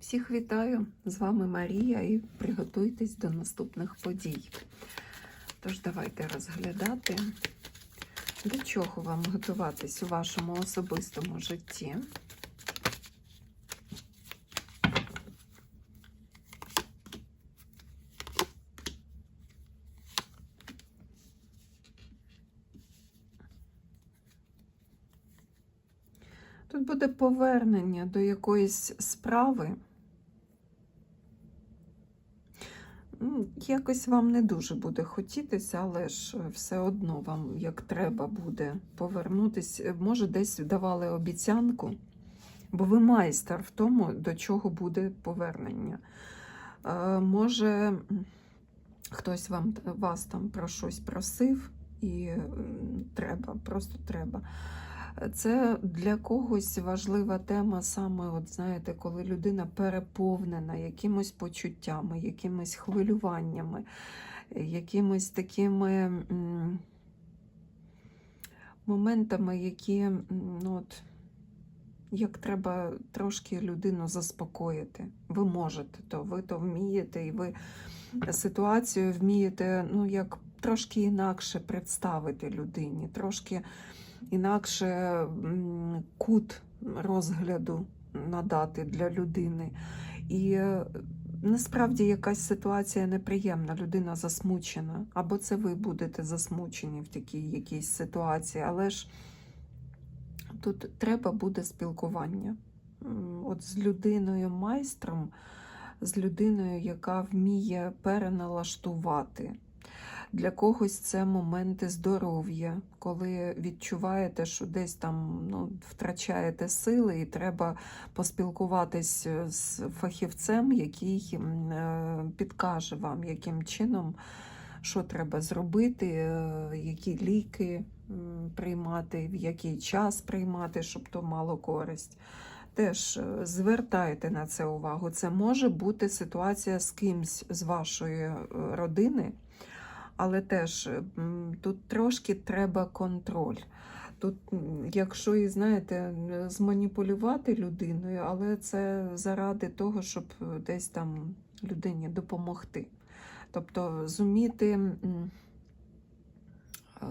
Всіх вітаю! З вами Марія і приготуйтесь до наступних подій. Тож, давайте розглядати, до чого вам готуватись у вашому особистому житті. Тут буде повернення до якоїсь справи. Ну, Якось вам не дуже буде хотітися, але ж все одно вам як треба буде повернутися. Може, десь давали обіцянку, бо ви майстер в тому, до чого буде повернення. Е, Може, хтось вам, вас там про щось просив, і треба, просто треба. Це для когось важлива тема саме, от знаєте, коли людина переповнена якимось почуттями, якимись хвилюваннями, якимись такими моментами, які ну, от, як треба трошки людину заспокоїти. Ви можете, то ви то вмієте, і ви ситуацію вмієте, ну, як трошки інакше представити людині, трошки інакше кут розгляду надати для людини. І е, насправді якась ситуація неприємна, людина засмучена, або це ви будете засмучені в такій якійсь ситуації, але ж тут треба буде спілкування. От з людиною майстром, з людиною, яка вміє переналаштувати. Для когось це моменти здоров'я, коли відчуваєте, що десь там ну, втрачаєте сили, і треба поспілкуватись з фахівцем, який е, підкаже вам, яким чином, що треба зробити, е, які ліки приймати, в який час приймати, щоб то мало користь. Теж е, звертайте на це увагу. Це може бути ситуація з кимсь з вашої е, родини. Але теж тут трошки треба контроль. Тут, якщо і знаєте, зманіпулювати людиною, але це заради того, щоб десь там людині допомогти. Тобто зуміти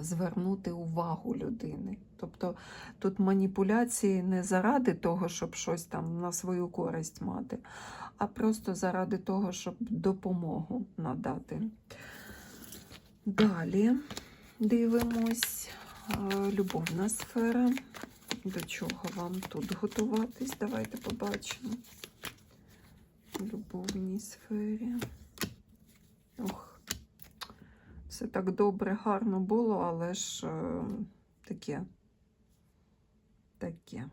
звернути увагу людини. Тобто тут маніпуляції не заради того, щоб щось там на свою користь мати, а просто заради того, щоб допомогу надати. Далі дивимось любовна сфера. До чого вам тут готуватись? Давайте побачимо. В любовній сфері. Ох, все так добре, гарно було, але ж е, таке. Таке.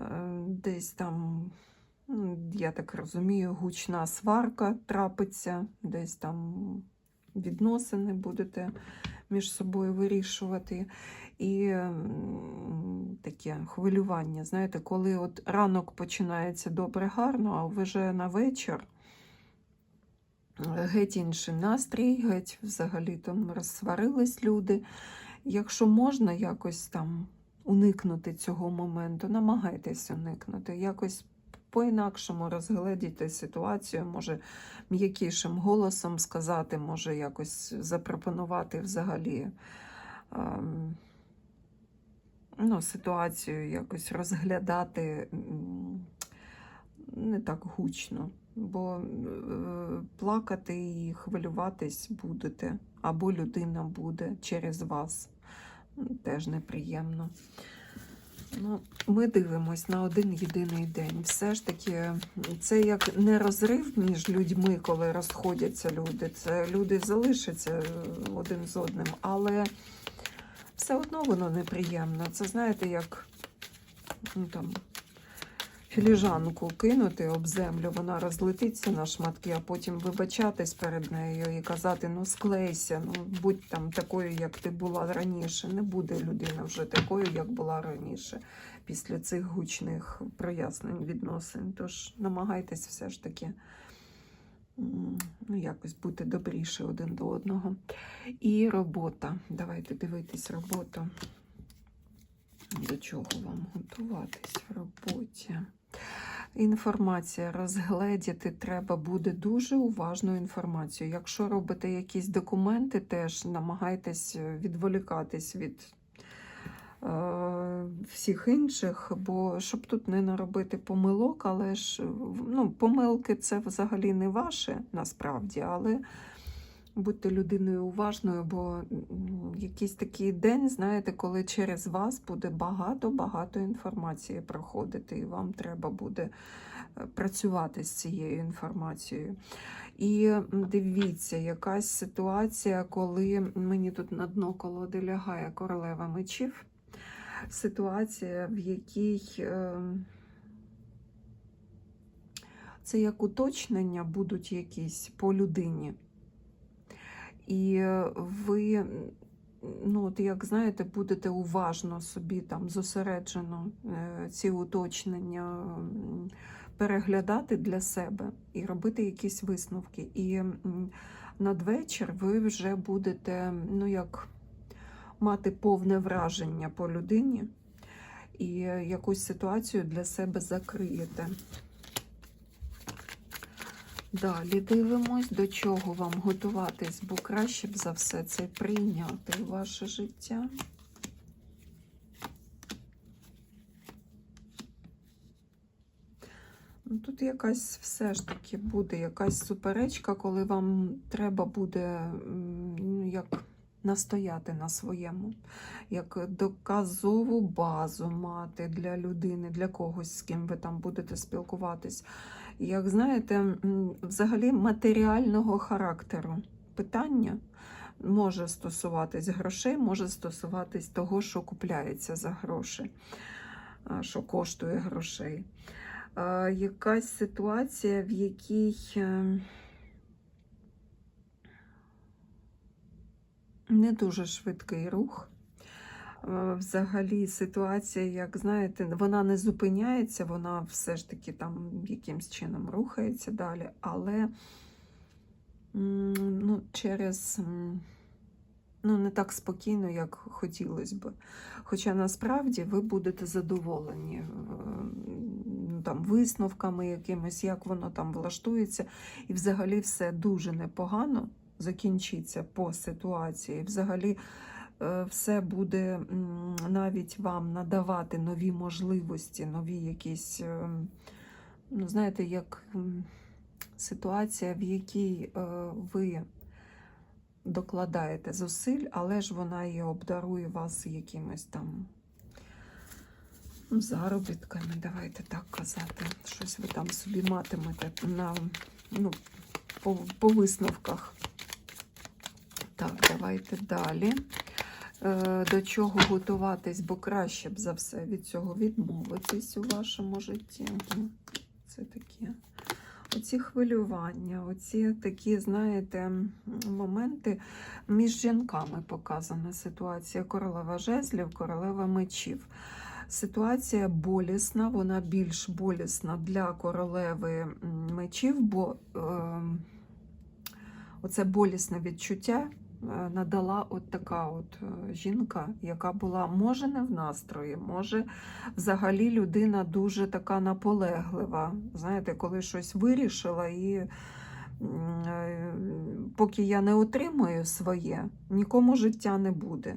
Е, Десь там, я так розумію, гучна сварка трапиться, десь там відносини будете між собою вирішувати. І таке хвилювання. Знаєте, коли от ранок починається добре, гарно, а вже на вечір е, геть інший настрій, геть взагалі там розсварились люди. Якщо можна якось там уникнути цього моменту, намагайтесь уникнути. Якось по-інакшому розгледіти ситуацію, може м'якішим голосом сказати, може якось запропонувати взагалі ем, ну, ситуацію якось розглядати не так гучно, бо е, плакати і хвилюватись будете, або людина буде через вас. Теж неприємно. Ну, ми дивимось на один єдиний день. Все ж таки, це як не розрив між людьми, коли розходяться люди. Це люди залишаться один з одним, але все одно воно неприємно. Це знаєте, як ну, там, філіжанку кинути об землю, вона розлетиться на шматки, а потім вибачатись перед нею і казати: ну склейся, ну будь там такою, як ти була раніше. Не буде людина вже такою, як була раніше, після цих гучних прояснень відносин. Тож намагайтесь все ж таки. Ну, якось бути добріше один до одного. І робота. Давайте дивитись роботу. До чого вам готуватись в роботі? Інформація розгледіти треба буде дуже уважну інформацію. Якщо робите якісь документи, теж намагайтесь е, відволікатись від е, всіх інших, бо щоб тут не наробити помилок, але ж ну, помилки це взагалі не ваше насправді, але будьте людиною уважною, бо якийсь такий день, знаєте, коли через вас буде багато-багато інформації проходити, і вам треба буде е, працювати з цією інформацією. І дивіться, якась ситуація, коли мені тут на дно колоди лягає королева мечів. Ситуація, в якій е, це як уточнення будуть якісь по людині. І е, ви, ну, от як знаєте, будете уважно собі там зосереджено е, ці уточнення переглядати для себе і робити якісь висновки. І надвечір ви вже будете, ну як мати повне враження по людині і якусь ситуацію для себе закриєте. Далі дивимось, до чого вам готуватись, бо краще б за все це прийняти в ваше життя. Ну, Тут якась все ж таки буде якась суперечка, коли вам треба буде ну, як настояти на своєму, як доказову базу мати для людини, для когось, з ким ви там будете спілкуватись. Як знаєте, взагалі матеріального характеру питання може стосуватись грошей, може стосуватись того, що купляється за гроші, що коштує грошей. Якась ситуація, в якій не дуже швидкий рух. Е, Взагалі ситуація, як знаєте, вона не зупиняється, вона все ж таки там якимсь чином рухається далі, але ну, через ну, не так спокійно, як хотілося б. Хоча насправді ви будете задоволені е, ну, там, висновками якимось, як воно там влаштується, і взагалі все дуже непогано закінчиться по ситуації. Взагалі е, все буде навіть вам надавати нові можливості, нові якісь, е, ну, знаєте, як ситуація, в якій е, ви докладаєте зусиль, але ж вона і обдарує вас якимось там заробітками, давайте так казати. Щось ви там собі матимете на, ну, по, по висновках. Так, давайте далі. Е, До чого готуватись, бо краще б за все від цього відмовитись у вашому житті. Це таке. Оці хвилювання, оці такі, знаєте, моменти між жінками показана ситуація. Королева жезлів, королева мечів. Ситуація болісна, вона більш болісна для королеви мечів, бо е, оце болісне відчуття надала от така от е, жінка, яка була може не в настрої, може взагалі людина дуже така наполеглива. Знаєте, коли щось вирішила і. е, Поки я не отримую своє, нікому життя не буде.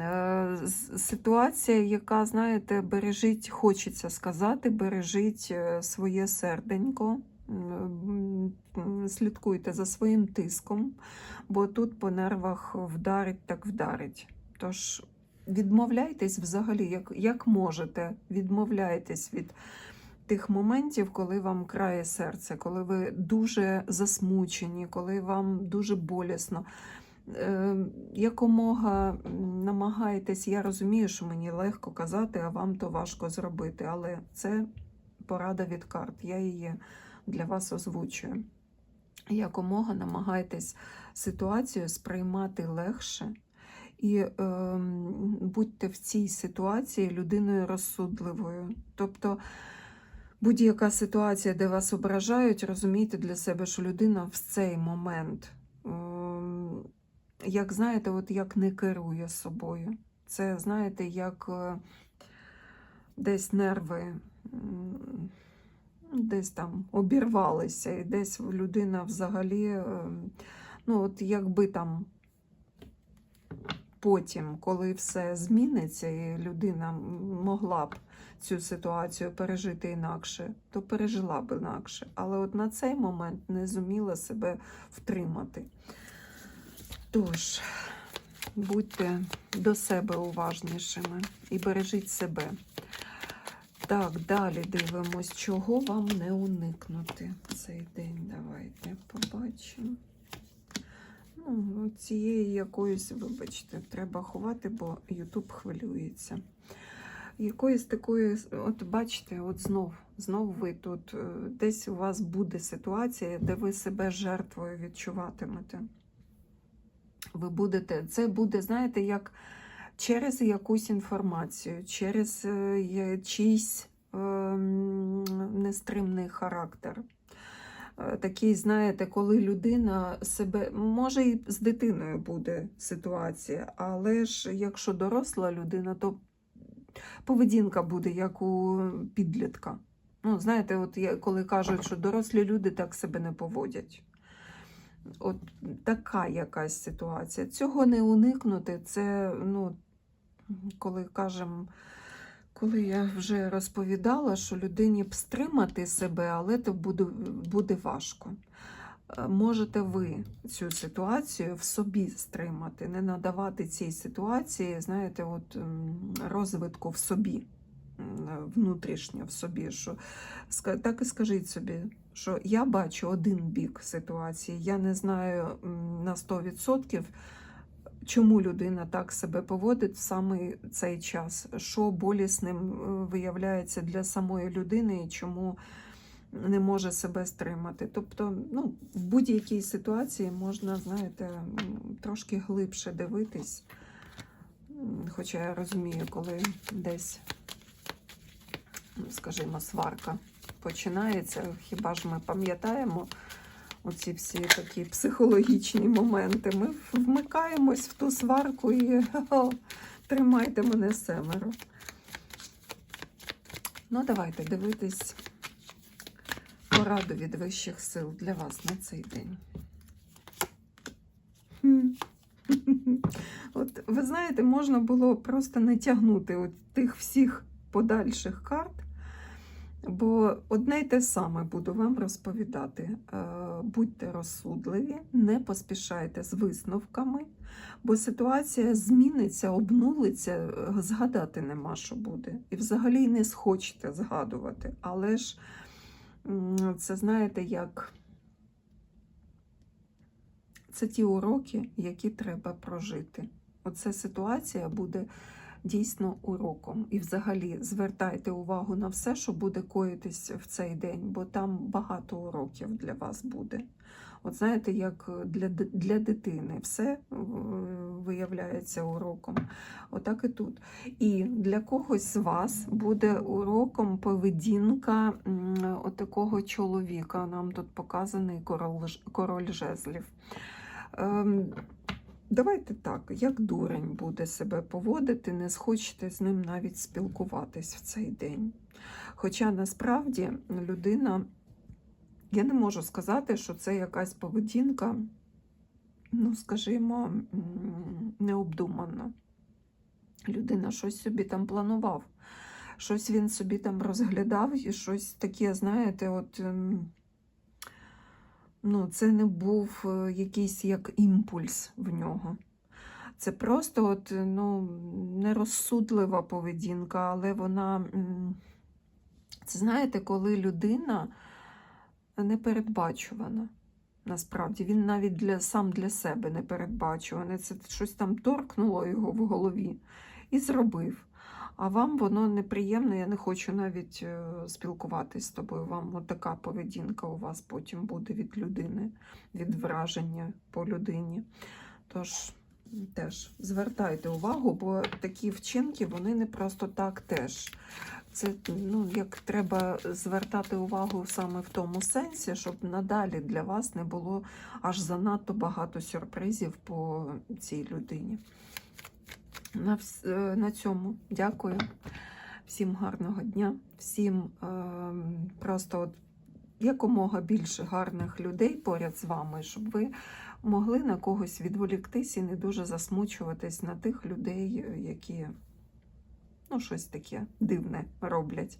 Е, Ситуація, яка, знаєте, бережіть, хочеться сказати, бережіть е, своє серденько, слідкуйте за своїм тиском, бо тут по нервах вдарить, так вдарить. Тож відмовляйтесь взагалі, як, як можете, відмовляйтесь від тих моментів, коли вам крає серце, коли ви дуже засмучені, коли вам дуже болісно. Е, якомога намагайтесь, я розумію, що мені легко казати, а вам то важко зробити, але це порада від карт. Я її для вас озвучую. Якомога намагайтесь ситуацію сприймати легше і е, будьте в цій ситуації людиною розсудливою. Тобто будь-яка ситуація, де вас ображають, розумійте для себе, що людина в цей момент, ем, як знаєте, от як не керує собою. Це, знаєте, як е, десь нерви м, десь там обірвалися, і десь людина взагалі, е, ну от якби там потім, коли все зміниться, і людина могла б цю ситуацію пережити інакше, то пережила б інакше. Але от на цей момент не зуміла себе втримати. Тож, будьте до себе уважнішими і бережіть себе. Так, далі дивимось, чого вам не уникнути цей день. Давайте побачимо. Ну, цієї якоїсь, вибачте, треба ховати, бо Ютуб хвилюється. Якоїсь такої, от бачите, от знов, знов ви тут, е, десь у вас буде ситуація, де ви себе жертвою відчуватимете. Ви будете, це буде, знаєте, як через якусь інформацію, через е, чийсь ем, нестримний характер. Е, Такий, знаєте, коли людина себе, може і з дитиною буде ситуація, але ж якщо доросла людина, то поведінка буде як у підлітка. Ну, знаєте, от коли кажуть, що дорослі люди так себе не поводять. От така якась ситуація. Цього не уникнути. Це, ну, коли кажемо, коли я вже розповідала, що людині б стримати себе, але це буде, буде важко. Е, Можете ви цю ситуацію в собі стримати, не надавати цій ситуації, знаєте, от розвитку в собі, внутрішньо в собі. Що, так і скажіть собі, що я бачу один бік ситуації, я не знаю на 100%, чому людина так себе поводить в саме цей час, що болісним е, виявляється для самої людини і чому не може себе стримати. Тобто, ну, в будь-якій ситуації можна, знаєте, трошки глибше дивитись. Хоча я розумію, коли десь, скажімо, сварка починається, хіба ж ми пам'ятаємо оці всі такі психологічні моменти. Ми вмикаємось в ту сварку і «Хо-хо, тримайте мене семеро. Ну, давайте дивитись пораду від вищих сил для вас на цей день. От ви знаєте, можна було просто не тягнути от тих всіх подальших карт, бо одне й те саме буду вам розповідати. Е, Будьте розсудливі, не поспішайте з висновками, бо ситуація зміниться, обнулиться, е, згадати нема що буде. І взагалі не схочете згадувати. Але ж це знаєте, як це ті уроки, які треба прожити. Оця ситуація буде дійсно уроком. І взагалі звертайте увагу на все, що буде коїтись в цей день, бо там багато уроків для вас буде. От знаєте, як для, для дитини все е, виявляється уроком. Отак і тут. І для когось з вас буде уроком поведінка отакого чоловіка. Нам тут показаний король, король жезлів. Ем, Давайте так, як дурень буде себе поводити, не схочете з ним навіть спілкуватись в цей день. Хоча насправді людина, я не можу сказати, що це якась поведінка, ну, скажімо, необдумана. Людина щось собі там планував, щось він собі там розглядав і щось таке, знаєте, от. Ну, це не був е, якийсь як імпульс в нього. Це просто от, ну, нерозсудлива поведінка, але вона, це знаєте, коли людина непередбачувана. Насправді, він навіть для, сам для себе непередбачуваний. Це щось там торкнуло його в голові і зробив. А вам воно неприємно, я не хочу навіть е, спілкуватись з тобою. Вам от така поведінка у вас потім буде від людини, від враження по людині. Тож теж звертайте увагу, бо такі вчинки вони не просто так теж. Це ну, як треба звертати увагу саме в тому сенсі, щоб надалі для вас не було аж занадто багато сюрпризів по цій людині. На, е, на цьому дякую. Всім гарного дня, всім е, просто от якомога більше гарних людей поряд з вами, щоб ви могли на когось відволіктись і не дуже засмучуватись на тих людей, е, які ну, щось таке дивне роблять.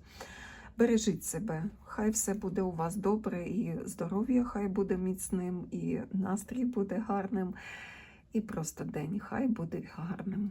Бережіть себе, хай все буде у вас добре, і здоров'я хай буде міцним, і настрій буде гарним, і просто день хай буде гарним.